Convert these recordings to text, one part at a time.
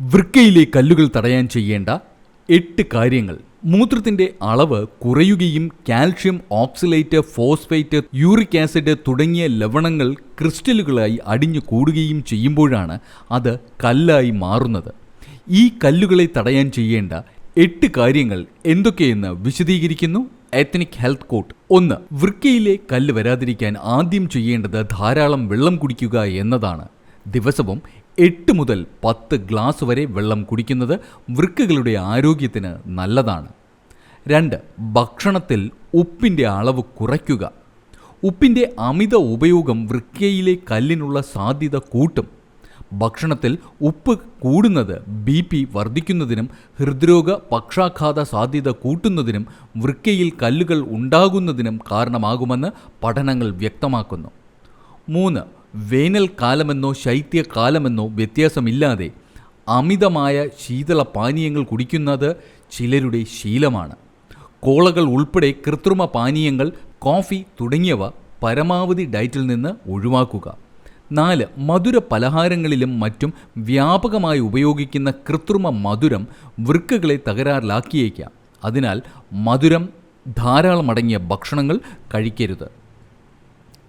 വൃക്കയിലെ കല്ലുകൾ തടയാൻ ചെയ്യേണ്ട എട്ട് കാര്യങ്ങൾ. മൂത്രത്തിന്റെ അളവ് കുറയുകയും calcium oxalate phosphate uric acid തുടങ്ങിയ ലവണങ്ങൾ ക്രിസ്റ്റലുകളായി അടിഞ്ഞു കൂടുകയും ചെയ്യുമ്പോഴാണ് അത് കല്ലായി മാറുന്നത്. ഈ കല്ലുകളെ തടയാൻ ചെയ്യേണ്ട എട്ട് കാര്യങ്ങൾ എന്തൊക്കെയെന്ന് വിശദീകരിക്കുന്നു എത്നിക് ഹെൽത്ത് കോട്ട് ഒന്ന് വൃക്കയിലെ കല്ല് വരാതിരിക്കാൻ ആദ്യം ചെയ്യേണ്ടത് ധാരാളം വെള്ളം കുടിക്കുക എന്നതാണ്. ദിവസവും എട്ട് മുതൽ പത്ത് ഗ്ലാസ് വരെ വെള്ളം കുടിക്കുന്നത് വൃക്കകളുടെ ആരോഗ്യത്തിന് നല്ലതാണ്. രണ്ട് ഭക്ഷണത്തിൽ ഉപ്പിന്റെ അളവ് കുറയ്ക്കുക. ഉപ്പിന്റെ അമിത ഉപയോഗം വൃക്കയിലെ കല്ലിനുള്ള സാധ്യത കൂട്ടും. ഭക്ഷണത്തിൽ ഉപ്പ് കൂടുന്നത് ബി പി വർദ്ധിക്കുന്നതിനും ഹൃദ്രോഗ പക്ഷാഘാത സാധ്യത കൂട്ടുന്നതിനും വൃക്കയിൽ കല്ലുകൾ ഉണ്ടാകുന്നതിനും കാരണമാകുമെന്ന് പഠനങ്ങൾ വ്യക്തമാക്കുന്നു. മൂന്ന് വേനൽക്കാലമെന്നോ ശൈത്യകാലമെന്നോ വ്യത്യാസമില്ലാതെ അമിതമായ ശീതള പാനീയങ്ങൾ കുടിക്കുന്നത് ചിലരുടെ ശീലമാണ്. കോളകൾ ഉൾപ്പെടെ കൃത്രിമ പാനീയങ്ങൾ കോഫി തുടങ്ങിയവ പരമാവധി ഡയറ്റിൽ നിന്ന് ഒഴിവാക്കുക. നാല് മധുര പലഹാരങ്ങളിലും മറ്റും വ്യാപകമായി ഉപയോഗിക്കുന്ന കൃത്രിമ മധുരം വൃക്കകളെ തകരാറിലാക്കിയേക്കാം. അതിനാൽ മധുരം ധാരാളമടങ്ങിയ ഭക്ഷണങ്ങൾ കഴിക്കരുത്.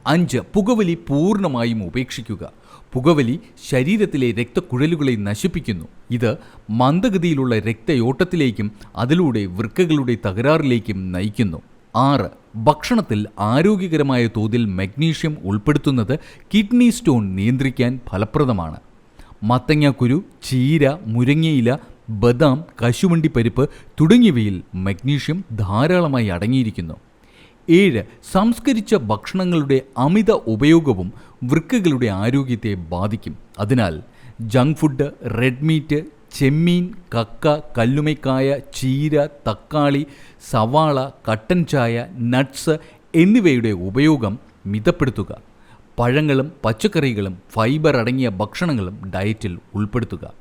അഞ്ച് പുകവലി പൂർണമായും ഉപേക്ഷിക്കുക. പുകവലി ശരീരത്തിലെ രക്തക്കുഴലുകളെ നശിപ്പിക്കുന്നു. ഇത് മന്ദഗതിയിലുള്ള രക്തയോട്ടത്തിലേക്കും അതിലൂടെ വൃക്കകളുടെ തകരാറിലേക്കും നയിക്കുന്നു. ആറ് ഭക്ഷണത്തിൽ ആരോഗ്യകരമായ തോതിൽ മഗ്നീഷ്യം ഉൾപ്പെടുത്തുന്നത് കിഡ്നി സ്റ്റോൺ നിയന്ത്രിക്കാൻ ഫലപ്രദമാണ്. മത്തങ്ങാക്കുരു ചീര മുരിങ്ങയില ബദാം കശുവണ്ടി പരിപ്പ് തുടങ്ങിയവയിൽ മഗ്നീഷ്യം ധാരാളമായി അടങ്ങിയിരിക്കുന്നു. ഏഴ് സംസ്കരിച്ച ഭക്ഷണങ്ങളുടെ അമിത ഉപയോഗവും വൃക്കകളുടെ ആരോഗ്യത്തെ ബാധിക്കും. അതിനാൽ ജങ്ക് ഫുഡ് റെഡ് മീറ്റ് ചെമ്മീൻ കക്ക കല്ലുമയ്ക്കായ ചീര തക്കാളി സവാള കട്ടൻ ചായ നട്ട്സ് എന്നിവയുടെ ഉപയോഗം മിതപ്പെടുത്തുക. പഴങ്ങളും പച്ചക്കറികളും ഫൈബർ അടങ്ങിയ ഭക്ഷണങ്ങളും ഡയറ്റിൽ ഉൾപ്പെടുത്തുക.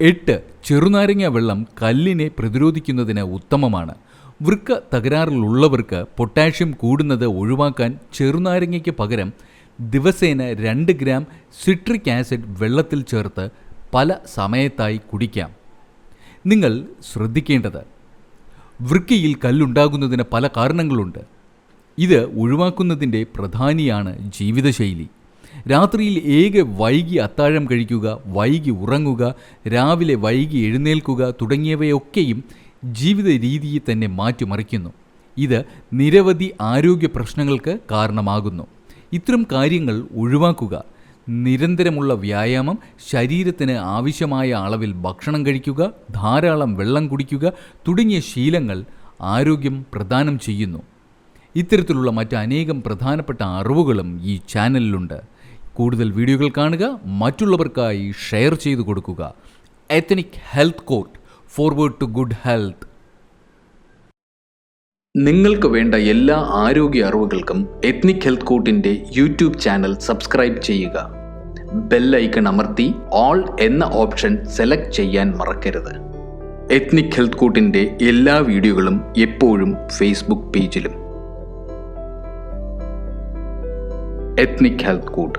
എട്ട് ചെറുനാരങ്ങ വെള്ളം കല്ലിനെ പ്രതിരോധിക്കുന്നതിന് ഉത്തമമാണ്. വൃക്ക തകരാറിലുള്ളവർക്ക് പൊട്ടാഷ്യം കൂടുന്നത് ഒഴിവാക്കാൻ ചെറുനാരങ്ങയ്ക്ക് പകരം ദിവസേന രണ്ട് ഗ്രാം സിട്രിക് ആസിഡ് വെള്ളത്തിൽ ചേർത്ത് പല സമയത്തായി കുടിക്കാം. നിങ്ങൾ ശ്രദ്ധിക്കേണ്ടത് വൃക്കയിൽ കല്ലുണ്ടാകുന്നതിന് പല കാരണങ്ങളുണ്ട്. ഇത് ഒഴിവാക്കുന്നതിന്റെ പ്രധാനിയാണ് ജീവിതശൈലി. രാത്രിയിൽ ഏക വൈകി അത്താഴം കഴിക്കുക വൈകി ഉറങ്ങുക രാവിലെ വൈകി എഴുന്നേൽക്കുക തുടങ്ങിയവയൊക്കെയും ജീവിത രീതിയെ തന്നെ മാറ്റിമറിക്കുന്നു. ഇത് നിരവധി ആരോഗ്യ പ്രശ്നങ്ങൾക്ക് കാരണമാകുന്നു. ഇത്തരം കാര്യങ്ങൾ ഒഴിവാക്കുക നിരന്തരമുള്ള വ്യായാമം ശരീരത്തിന് ആവശ്യമായ അളവിൽ ഭക്ഷണം കഴിക്കുക ധാരാളം വെള്ളം കുടിക്കുക തുടങ്ങിയ ശീലങ്ങൾ ആരോഗ്യം പ്രദാനം ചെയ്യുന്നു. ഇത്തരത്തിലുള്ള മറ്റ് അനേകം പ്രധാനപ്പെട്ട അറിവുകളും ഈ ചാനലിലുണ്ട്. കൂടുതൽ വീഡിയോകൾ കാണുക മറ്റുള്ളവർക്കായി ഷെയർ ചെയ്തു കൊടുക്കുക. Ethnic health court forward to good health നിങ്ങൾക്ക് വേണ്ട എല്ലാ ആരോഗ്യ അറിവുകൾക്കും എത്നിക് ഹെൽത്ത് കോട്ടിന്റെ യൂട്യൂബ് ചാനൽ സബ്സ്ക്രൈബ് ചെയ്യുക. ബെല്ലൈക്കൺ അമർത്തി ഓൾ എന്ന ഓപ്ഷൻ സെലക്ട് ചെയ്യാൻ മറക്കരുത്. എത്നിക് ഹെൽത്ത് കോട്ടിന്റെ എല്ലാ വീഡിയോകളും എപ്പോഴും ഫേസ്ബുക്ക് പേജിലും ethnic health court